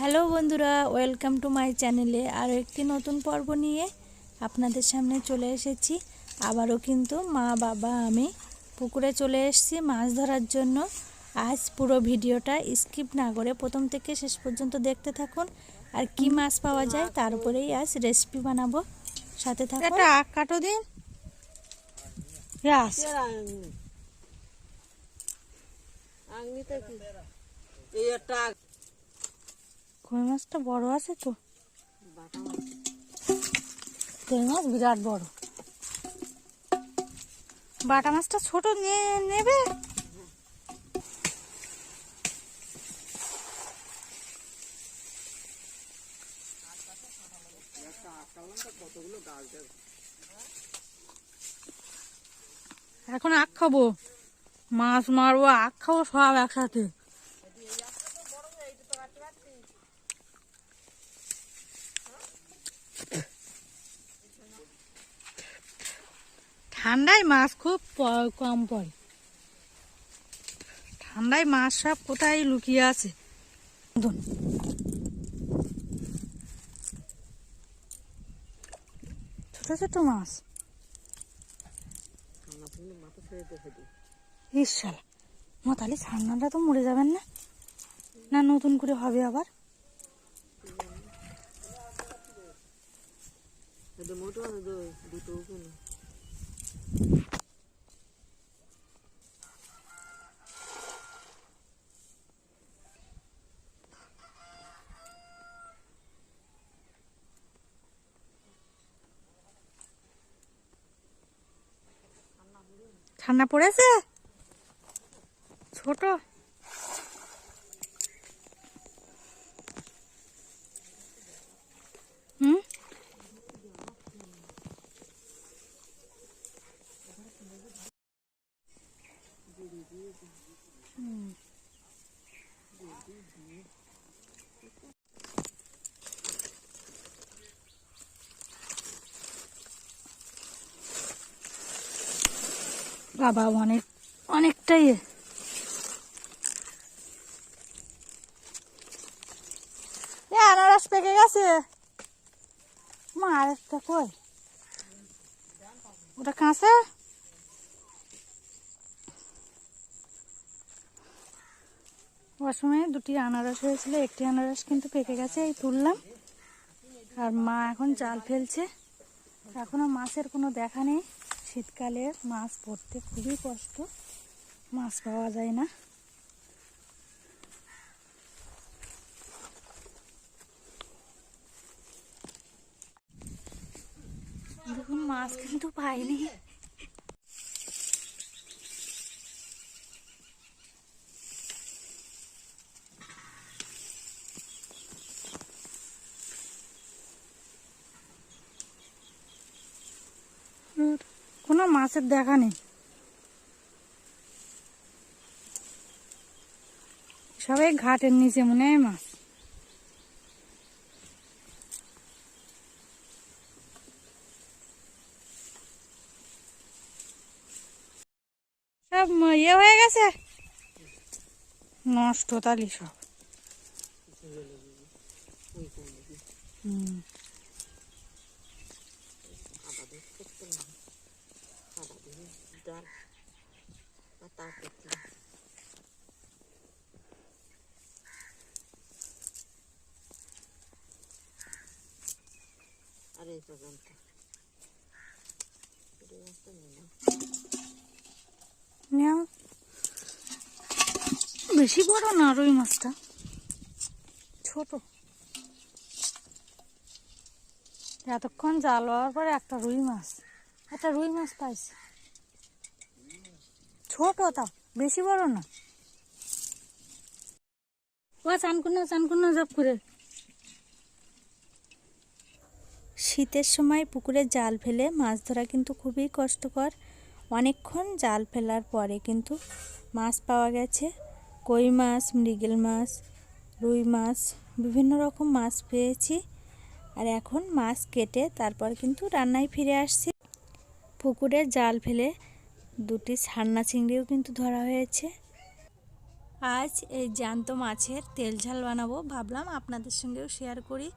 Hello বন্ধুরা welcome to my চ্যানেলে আরও একটি নতুন পর্ব নিয়ে আপনাদের সামনে চলে এসেছি। আবারও কিন্তু মা বাবা আমি পুকুরে চলে এসেছি মাছ ধরার জন্য। আজ পুরো ভিডিওটা স্কিপ না করে প্রথম থেকে শেষ পর্যন্ত দেখতে থাকুন আর কি মাছ পাওয়া যায় তার উপরেই আজ রেসিপি বানাবো। সাথে থাকুন। একটা কাটো দিন রাস। কই মাছটা বড় আছে তো? কই মাছ বিরাট বড়। বাটা মাছটা ছোট নিয়ে নেবে? এখন আখ খাব। মাছ মারবো আখ খাব সব একসাথে। ঠান্ডায় মাছ খুব কম পড়ে। ঠান্ডায় মাছ সব কোথায় লুকিয়ে আছে। ছোট ছোট মাছ। ইসাল মতালি ছান্নাটা তো মরে যাবেন না? না, নতুন করে হবে আবার? ঠান্ডা পড়েছে? ছোট হুম বাবা অনেক, অনেকটাই। আনারস পেকে গেছে। মা কই? ওটা কাঁচা? ওর সময় দুটি আনারস হয়েছিল, একটি আনারস কিন্তু পেকে গেছে, এই তুললাম। আর মা এখন জাল ফেলছে। এখনও মাছের কোনো দেখা নেই। শীতকালে মাছ পড়তে খুবই কষ্ট। মাছ পাওয়া যায় না। মাছ কিন্তু পাইনি হুম, কোনো মাছের দেখা নেই। সবাই ঘাটের নিচে মনে হয় মাছ। সব ইয়ে হয়ে গেছে? নষ্ট তালি সব। হুম। নেও বেশি বড় না রুই মাছটা ছোট এতক্ষণ জাল হওয়ার পরে একটা রুই মাছ একটা রুই মাছ পাইছি ছোট তা বেশি বড় না। ও চানকুনা চানকুনা জব করে। শীতের সময় পুকুরে জাল ফেলে মাছ ধরা কিন্তু খুবই কষ্টকর। অনেকক্ষণ জাল ফেলার পরে কিন্তু মাছ পাওয়া গেছে। কই মাছ মৃগেল মাছ রুই মাছ বিভিন্ন রকম মাছ পেয়েছি। আর এখন মাছ কেটে তারপর কিন্তু রান্নায় ফিরে আসছি। পুকুরে জাল ফেলে দুটি ছান্না চিংড়িও কিন্তু ধরা হয়েছে। আজ এই জ্যান্ত মাছের তেল ঝাল বানাবো। ভাবলাম আপনাদের সঙ্গেও শেয়ার করি।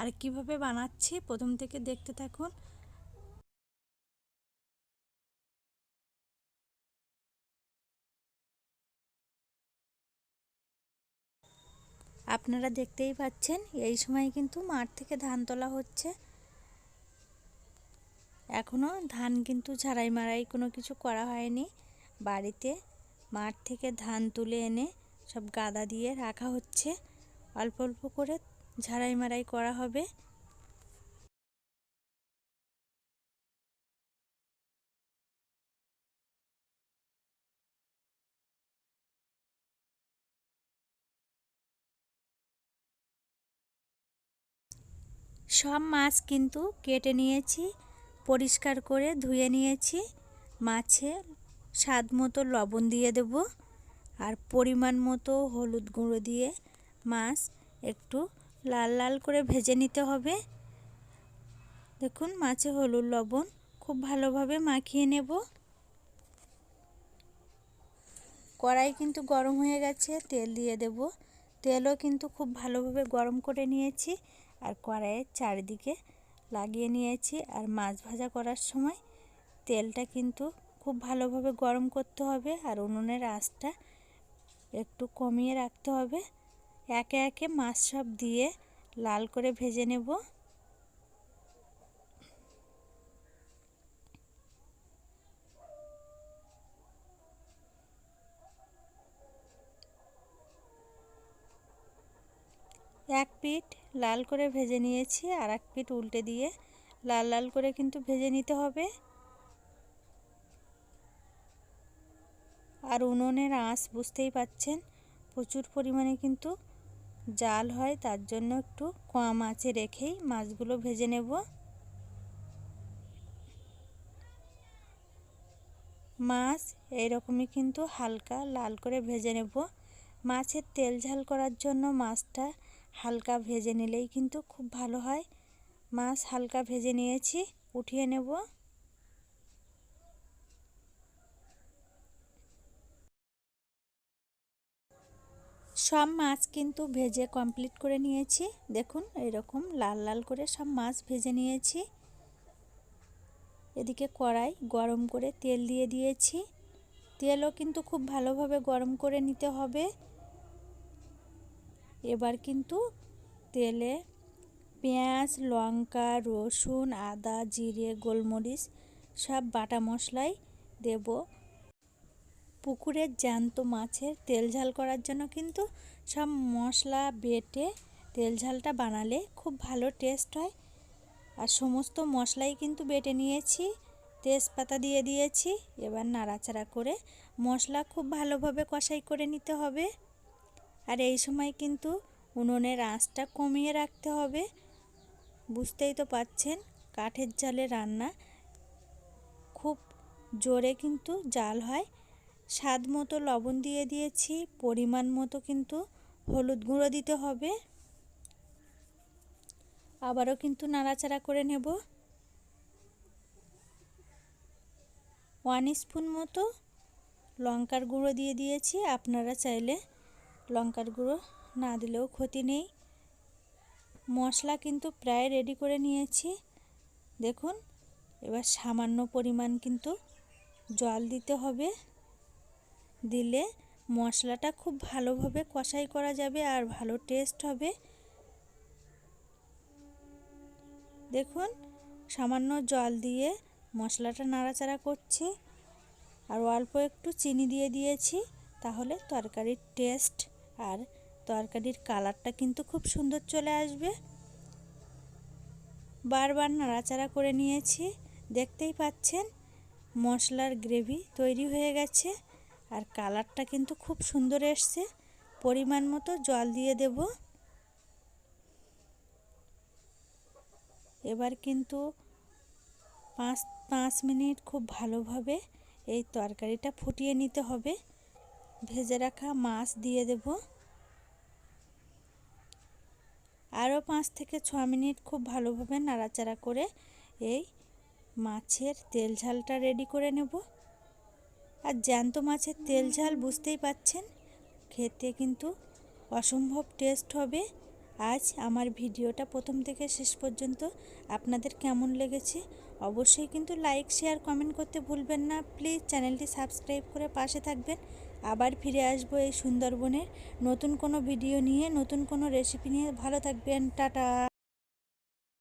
আর কীভাবে বানাচ্ছি প্রথম থেকে দেখতে থাকুন। আপনারা দেখতেই পাচ্ছেন, এই সময় কিন্তু মাঠ থেকে ধান তোলা হচ্ছে। এখনও ধান কিন্তু ঝাড়াই মারাই কোনো কিছু করা হয়নি। বাড়িতে মাঠ থেকে ধান তুলে এনে সব গাদা দিয়ে রাখা হচ্ছে। অল্প অল্প করে ঝাড়াই মারাই করা হবে। সব মাছ কিন্তু কেটে নিয়েছি। পরিষ্কার করে ধুয়ে নিয়েছি। মাছে স্বাদ মতো লবণ দিয়ে দেব আর পরিমাণ মতো হলুদ গুঁড়ো দিয়ে মাছ একটু লাল লাল করে ভেজে নিতে হবে। দেখুন, মাছে হলুদ লবণ খুব ভালোভাবে মাখিয়ে নেব। কড়াই কিন্তু গরম হয়ে গেছে, তেল দিয়ে দেব। তেলও কিন্তু খুব ভালোভাবে গরম করে নিয়েছি আর কড়াইয়ের চারিদিকে লাগিয়ে নিয়েছি আর মাছ ভাজা করার সময় তেলটা কিন্তু খুব ভালোভাবে গরম করতে হবে আর উনুনের আঁচটা একটু কমিয়ে রাখতে হবে। একে একে মাছ সব দিয়ে লাল করে ভেজে নেব। এক পিঠ লাল করে ভেজে নিয়েছি আর এক পিঠ উল্টে দিয়ে লাল লাল করে কিন্তু ভেজে নিতে হবে। আর উনুনের আঁচ বুঝতেই পাচ্ছেন, প্রচুর পরিমাণে কিন্তু জাল হয়, তার জন্য একটু কম আঁচে রেখেই মাছগুলো ভেজে নেব। মাছ এইরকমই কিন্তু হালকা লাল করে ভেজে নেব। মাছের তেল ঝাল করার জন্য মাছটা হালকা ভেজে নিলেই কিন্তু খুব ভালো হয়। মাছ হালকা ভেজে নিয়েছি, উঠিয়ে নেব। সব মাছ কিন্তু ভেজে কমপ্লিট করে নিয়েছি। দেখুন, এরকম লাল লাল করে সব মাছ ভেজে নিয়েছি। এদিকে কড়াই গরম করে তেল দিয়ে দিয়েছি। তেলও কিন্তু খুব ভালোভাবে গরম করে নিতে হবে। এবার কিন্তু তেলে পেঁয়াজ, লঙ্কা, রসুন, আদা, জিরে, গোলমরিচ সব বাটা মশলাই দেব। পুকুরের জ্যান্ত মাছের তেল ঝাল করার জন্য কিন্তু সব মশলা বেটে তেল ঝালটা বানালে খুব ভালো টেস্ট হয়। আর সমস্ত মশলাই কিন্তু বেটে নিয়েছি, তেজপাতা দিয়ে দিয়েছি, এবার নাড়াচাড়া করে মশলা খুব ভালোভাবে কষাই করে নিতে হবে। আর এই সময় কিন্তু উনুনের আঁচটা কমিয়ে রাখতে হবে। বুঝতেই তো পাচ্ছেন কাঠের জালে রান্না খুব জোরে কিন্তু জাল হয়। স্বাদ মতো লবণ দিয়ে দিয়েছি, পরিমাণ মতো কিন্তু হলুদ গুঁড়ো দিতে হবে। আবারও কিন্তু নাড়াচাড়া করে নেব। ওয়ান স্পুন মতো লঙ্কার গুঁড়ো দিয়ে দিয়েছি, আপনারা চাইলে লঙ্কার গুঁড়ো না দিলেও ক্ষতি নেই। মশলা কিন্তু প্রায় রেডি করে নিয়েছি। দেখুন, এবার সামান্য পরিমাণ কিন্তু জল দিতে হবে। দিলে মশলাটা খুব ভালোভাবে কষাই করা যাবে আর ভালো টেস্ট হবে। দেখুন, সামান্য জল দিয়ে মশলাটা নাড়াচাড়া করছি। আর অল্প একটু চিনি দিয়ে দিয়েছি, তাহলে তরকারির টেস্ট আর তরকারির কালারটা কিন্তু খুব সুন্দর চলে আসবে। বারবার নাড়াচাড়া করে নিয়েছি। দেখতেই পাচ্ছেন, মশলার গ্রেভি তৈরি হয়ে গেছে আর কালারটা কিন্তু খুব সুন্দর এসছে। পরিমাণ মতো জল দিয়ে দেব। এবার কিন্তু পাঁচ পাঁচ মিনিট খুব ভালোভাবে এই তরকারিটা ফুটিয়ে নিতে হবে। ভেজে রাখা মাছ দিয়ে দেব। আরও পাঁচ থেকে ছ মিনিট খুব ভালোভাবে নাড়াচাড়া করে এই মাছের তেল ঝালটা রেডি করে নেব। আর জ্যান্ত মাছের তেল ঝাল বুঝতেই পাচ্ছেন, খেতে কিন্তু অসম্ভব টেস্ট হবে। আজ আমার ভিডিওটা প্রথম থেকে শেষ পর্যন্ত আপনাদের কেমন লেগেছে অবশ্যই কিন্তু লাইক, শেয়ার, কমেন্ট করতে ভুলবেন না। প্লিজ চ্যানেলটি সাবস্ক্রাইব করে পাশে থাকবেন। আবার ফিরে আসব এই সুন্দরবনে নতুন কোনো ভিডিও নিয়ে, নতুন কোনো রেসিপি নিয়ে। ভালো থাকবেন, টাটা।